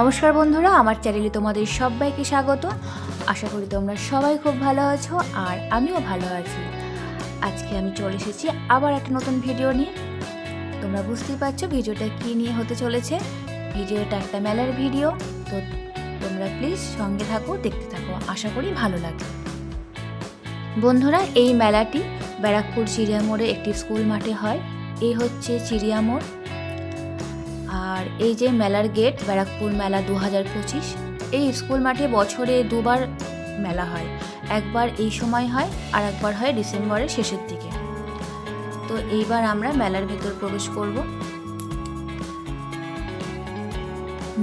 নমস্কার বন্ধুরা, আমার চ্যানেলে তোমাদের সবাইকে স্বাগত। আশা করি তোমরা সবাই খুব ভালো আছো আর আমিও ভালো আছি। আজকে আমি চলে এসেছি আবার একটা নতুন ভিডিও নিয়ে। তোমরা বুঝতেই পারছ ভিডিওটা কী নিয়ে হতে চলেছে। ভিডিওটা একটা মেলার ভিডিও, তো তোমরা প্লিজ সঙ্গে থাকো, দেখতে থাকো, আশা করি ভালো লাগবে বন্ধুরা, এই মেলাটি ব্যারাকপুর চিড়িয়া চিড়িয়ামোড়ে একটি স্কুল মাঠে হয়। এই হচ্ছে চিড়িয়ামোড়। আর এই যে মেলার গেট, ব্যারাকপুর মেলা দু হাজার পঁচিশ, এই স্কুল মাঠে বছরে দুবার মেলা হয়। একবার এই সময় হয়, আর একবার হয় ডিসেম্বরের শেষের দিকে। তো এইবার আমরা মেলার ভেতর প্রবেশ করব।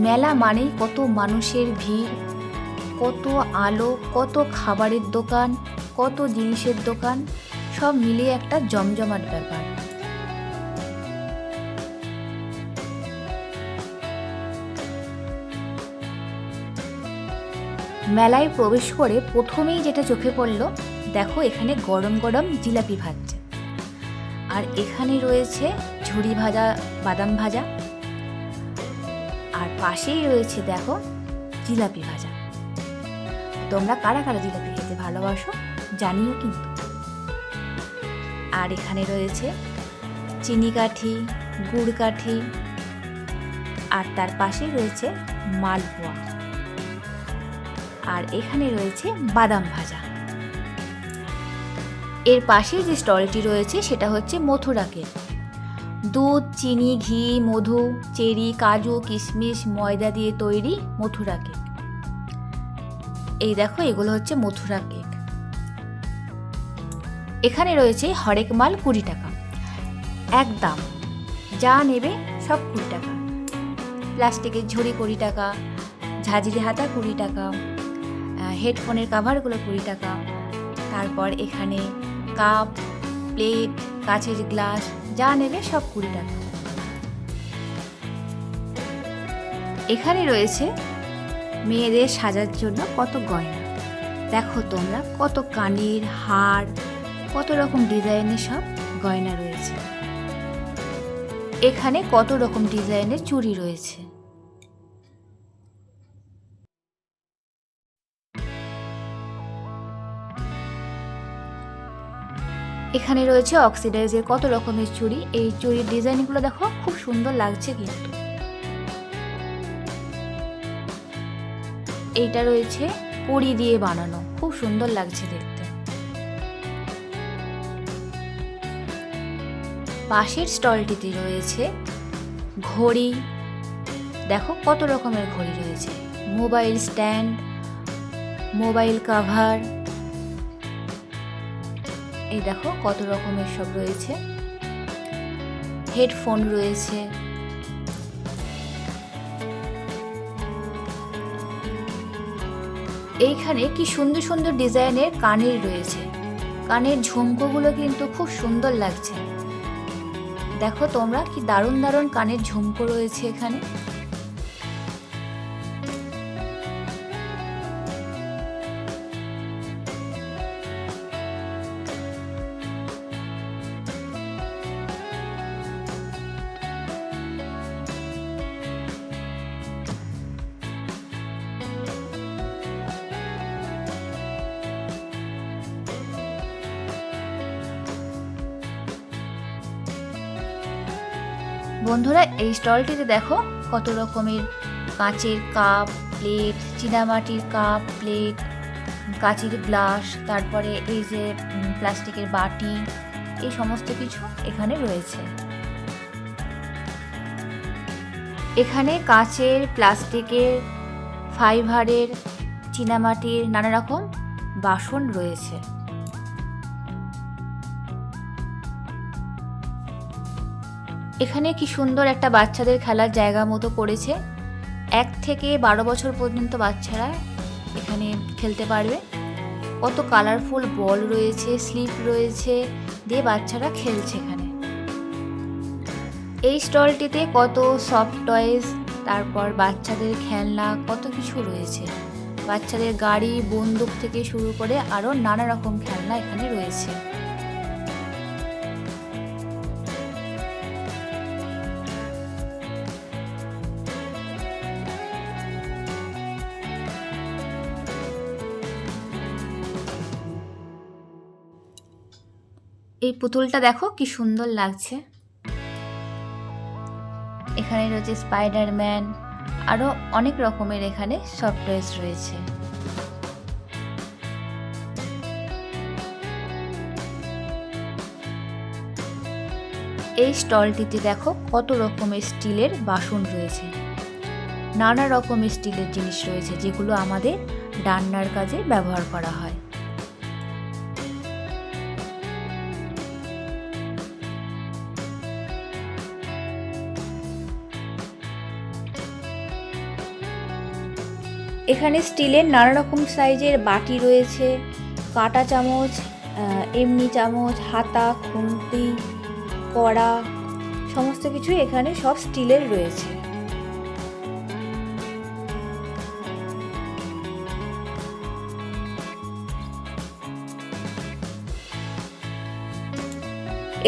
মেলা মানেই কত মানুষের ভিড়, কত আলো, কত খাবারের দোকান, কত জিনিসের দোকান, সব মিলিয়ে একটা জমজমাট ব্যাপার। মেলায় প্রবেশ করে প্রথমেই যেটা চোখে পড়ল, দেখো এখানে গরম গরম জিলাপি ভাজছে। আর এখানে রয়েছে ঝুড়ি ভাজা, বাদাম ভাজা। আর পাশেই রয়েছে দেখো জিলাপি ভাজা। তোমরা কারা কারা জিলাপি খেতে ভালোবাসো জানিও কিন্তু। আর এখানে রয়েছে চিনি কাঠি, গুড় কাঠি। আর তার পাশেই রয়েছে মালপোয়া। আর এখানে রয়েছে বাদাম ভাজা। এর পাশে যে স্টলটি রয়েছে সেটা হচ্ছে মথুরা কেক। দুধ, চিনি, ঘি, মধু, চেরি, কাজু, কিশমিশ, ময়দা দিয়ে তৈরি মথুরা কেক। এই দেখো, এগুলো হচ্ছে মথুরা কেক। এখানে রয়েছে হরেক মাল কুড়ি টাকা। এক দাম। যা নেবে সব কুড়ি টাকা। প্লাস্টিকের ঝুড়ি কুড়ি টাকা, ঝাঁঝরি হাতা কুড়ি টাকা। হেডফোনের কাভারগুলো কুড়ি টাকা। তারপর এখানে কাপ প্লেট কাছের গ্লাস যা নেবে সব কুড়ি টাকা। এখানে রয়েছে মেয়েদের সাজার জন্য কত গয়না। দেখো তোমরা কত কানের, হার, কত রকম ডিজাইনের সব গয়না রয়েছে। এখানে কত রকম ডিজাইনের চুড়ি রয়েছে। এখানে রয়েছে অক্সিডাইজের কত রকমের চুড়ি? এই চুড়ির ডিজাইনগুলো দেখো, খুব সুন্দর লাগছে কিন্তু। এইটা রয়েছে পরি দিয়ে বানানো, খুব সুন্দর লাগছে দেখতে। পাশের স্টলটিতে রয়েছে ঘড়ি। দেখো কত রকমের ঘড়ি রয়েছে। মোবাইল স্ট্যান্ড, মোবাইল কাভার এই দেখো কত রকমের সব রয়েছে। হেডফোন রয়েছে। এইখানে কি সুন্দর সুন্দর ডিজাইনের কানের রয়েছে। কানের ঝুমকোগুলো কিন্তু খুব সুন্দর লাগছে। দেখো তোমরা কি দারুণ দারুণ কানের ঝুমকো রয়েছে এখানে। বন্ধুরা, এই স্টলটিতে দেখো কত রকমের কাঁচের কাপ, প্লেট, চীনামাটির কাপ, প্লেট, কাঁচের গ্লাস, তারপরে এই যে প্লাস্টিকের বাটি, এই সমস্ত কিছু এখানে রয়েছে। এখানে কাঁচের, প্লাস্টিকের, ফাইবারের, চীনামাটির নানা রকম বাসন রয়েছে। এখানে কি সুন্দর একটা বাচ্চাদের খেলার জায়গা মতো করেছে এক থেকে বারো বছর পর্যন্ত বাচ্চারা এখানে খেলতে পারবে। কত কালারফুল বল রয়েছে স্লিপ রয়েছে দিয়ে বাচ্চারা খেলছে এখানে। এই স্টলটিতে কত সফট টয়েস তারপর বাচ্চাদের খেলনা, কত কিছু রয়েছে। বাচ্চাদের গাড়ি, বন্দুক থেকে শুরু করে আরও নানা রকম খেলনা এখানে রয়েছে। এই পুতুলটা দেখো কি সুন্দর লাগছে। এখানে রয়েছে স্পাইডারম্যান আরও অনেক রকমের এখানে সব টয়েস রয়েছে। এই স্টলটিতে দেখো কত রকমের স্টিলের বাসন রয়েছে। নানা রকমের স্টিলের জিনিস রয়েছে যেগুলো আমাদের রান্নার কাজে ব্যবহার করা হয়। এখানে স্টিলের নানা রকম সাইজের বাটি রয়েছে, কাঁটা চামচ এমনি চামচ, হাতা, খুন্তি, কড়া, সমস্ত কিছু এখানে সব স্টিলের রয়েছে।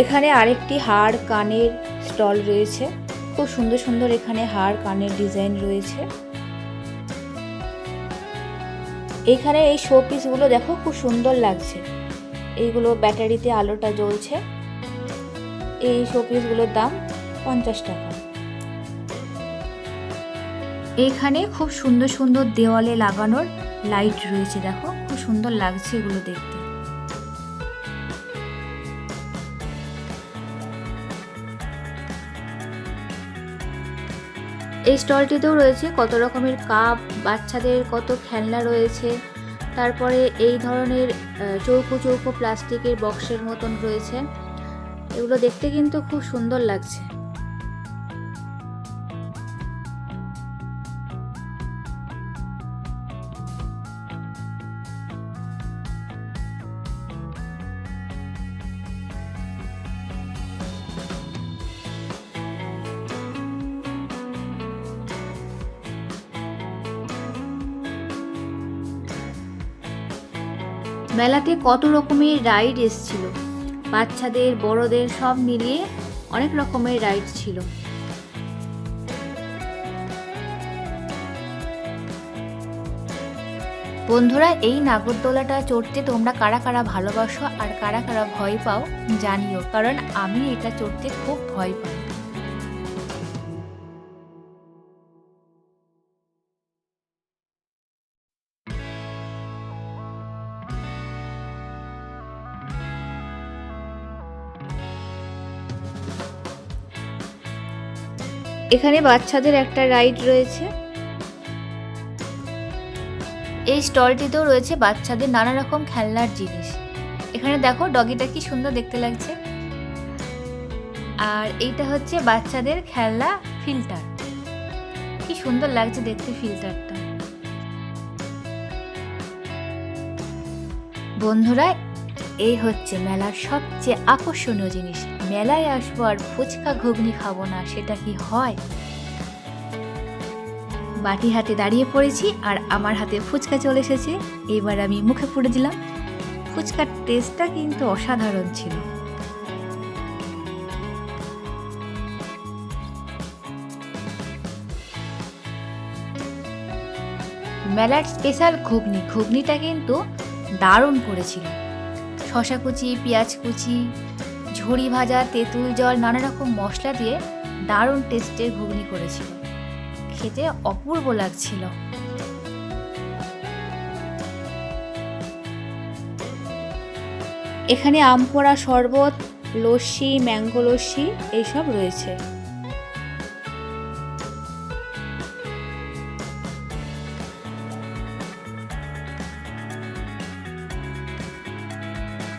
এখানে আরেকটি হাড় কানের স্টল রয়েছে, খুব সুন্দর সুন্দর এখানে হাড় কানের ডিজাইন রয়েছে। এখানে এই শো পিসগুলো দেখো, খুব সুন্দর লাগছে। এইগুলো ব্যাটারিতে আলোটা জ্বলছে। এই শো পিসগুলোর দাম পঞ্চাশ টাকা। এখানে খুব সুন্দর সুন্দর দেওয়ালে লাগানোর লাইট রয়েছে, দেখো। খুব সুন্দর লাগছে এগুলো দেখতে। এই স্টলটিতেও রয়েছে কত রকমের কাপ, বাচ্চাদের কত খেলনা রয়েছে। তারপরে এই ধরনের চৌকো চৌকো প্লাস্টিকের বক্সের মতন রয়েছে। এগুলো দেখতে কিন্তু খুব সুন্দর লাগছে। মেলাতে কত রকমের রাইড এসছিল। বাচ্চাদের, বড়দের সব মিলিয়ে অনেক রকমের রাইড ছিল। বন্ধুরা, এই নাগরদোলাটা চড়তে তোমরা কারা কারা ভালোবাসো আর কারা কারা ভয় পাও জানিও, কারণ আমি এটা চড়তে খুব ভয় পাই। এখানে বাচ্চাদের একটা রাইড রয়েছে। এই স্টলটিতেও রয়েছে বাচ্চাদের নানা রকম খেলনার জিনিস। এখানে দেখো ডগিটা কি সুন্দর দেখতে লাগছে। আর এইটা হচ্ছে বাচ্চাদের খেলনা ফিল্টার। কি সুন্দর লাগছে দেখতে ফিল্টারটা। বন্ধুরা, এই হচ্ছে মেলার সবচেয়ে আকর্ষণীয় জিনিস। মেলায় আসব আর ফুচকা ঘুগনি খাব না, সেটা কি হয়? বাটি হাতে দাঁড়িয়ে পড়েছি আর আমার হাতে ফুচকা চলে এসেছে। এবার আমি মুখে পুড়ে দিলাম। ফুচকার টেস্টটা কিন্তু অসাধারণ ছিল। মেলার স্পেশাল ঘুগনি, ঘুগনিটা কিন্তু দারুণ করেছিল। শশা কুচি, পেঁয়াজ কুচি ঝুড়ি ভাজা, তেঁতুল জল নানা রকম মশলা দিয়ে দারুণ টেস্টের ঘুগনি করেছিল। খেতে অপূর্ব লাগছিল। এখানে আম আমপোড়া শরবত, লস্যি, ম্যাঙ্গো লস্যি, এইসব রয়েছে।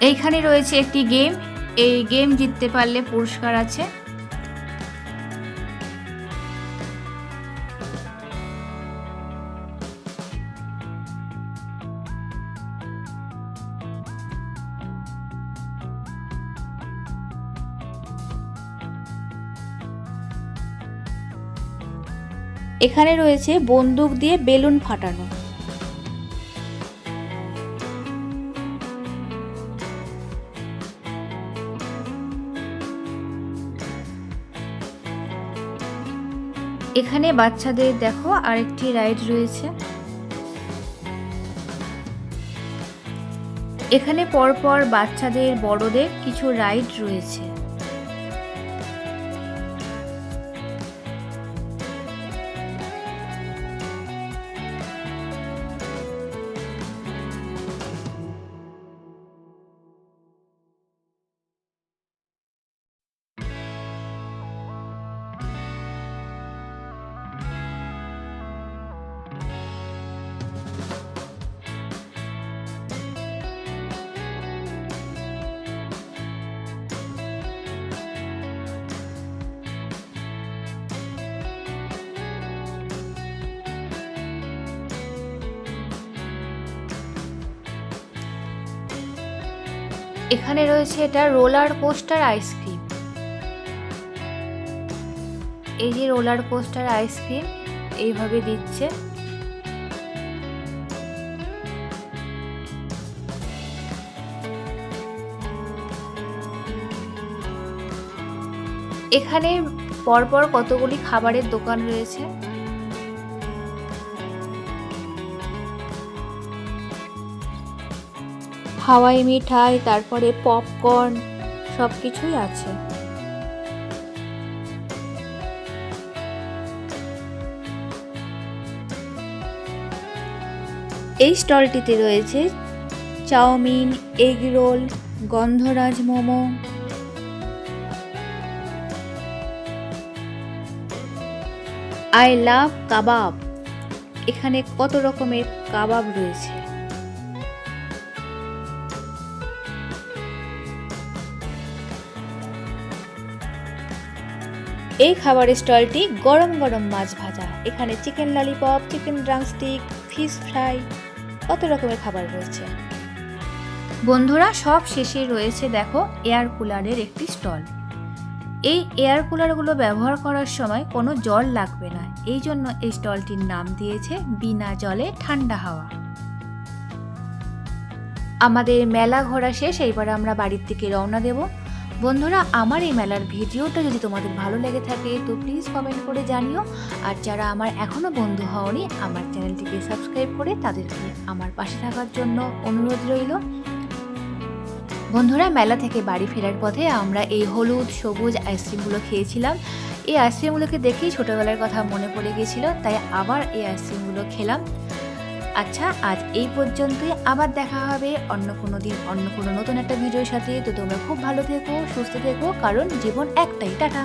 এইখানে রয়েছে একটি গেম এই গেম জিততে পারলে পুরস্কার আছে। এখানে রয়েছে বন্দুক দিয়ে বেলুন ফাটানো। এখানে বাচ্চাদের দেখো আরেকটি রাইড রয়েছে। এখানে পরপর বাচ্চাদের বড়দের কিছু রাইড রয়েছে। এখানে রয়েছে এটা রোলার কোস্টার আইসক্রিম। এই যে রোলার কোস্টার আইসক্রিম, এইভাবে দিচ্ছে। এখানে পরপর কতগুলি খাবারের দোকান রয়েছে? হাওয়াই মিঠাই, তারপরে পপকর্ন সব কিছুই আছে। এই স্টলটিতে রয়েছে chowmein, egg roll, Gondhoraj momo. I love কাবাব। এখানে কত রকমের কাবাব রয়েছে। এই খাবারের স্টলটি গরম গরম মাছ ভাজা। এখানে chicken lollipop, chicken drumstick fish fry কত রকমের খাবার রয়েছে। বন্ধুরা, সব শেষে রয়েছে দেখো এয়ার কুলারের একটি স্টল। এই এয়ার কুলারগুলো ব্যবহার করার সময় কোনো জল লাগবে না। এই জন্য এই স্টলটির নাম দিয়েছে বিনা জলে ঠান্ডা হাওয়া। আমাদের মেলা ঘোরা শেষ, এইবার আমরা বাড়ির থেকে রওনা দেব। বন্ধুরা, আমার এই মেলার ভিডিওটা যদি তোমাদের ভালো লেগে থাকে, তো প্লিজ কমেন্ট করে জানিও। আর যারা আমার এখনও বন্ধু হওনি, আমার চ্যানেলটিকে সাবস্ক্রাইব করে তাদেরকে আমার পাশে থাকার জন্য অনুরোধ রইল। বন্ধুরা, মেলা থেকে বাড়ি ফেরার পথে আমরা এই হলুদ, সবুজ আইসক্রিমগুলো খেয়েছিলাম। এই আইসক্রিমগুলোকে দেখেই ছোটোবেলার কথা মনে পড়ে গেছিল, তাই আবার এই আইসক্রিমগুলো খেলাম। আচ্ছা আজ এই পর্যন্তই। আবার দেখা হবে অন্য কোনো দিন, অন্য কোনো নতুন একটা ভিডিওর সাথে। তো তোমরা খুব ভালো থেকো, সুস্থ থেকো, কারণ জীবন একটাই, টাটা।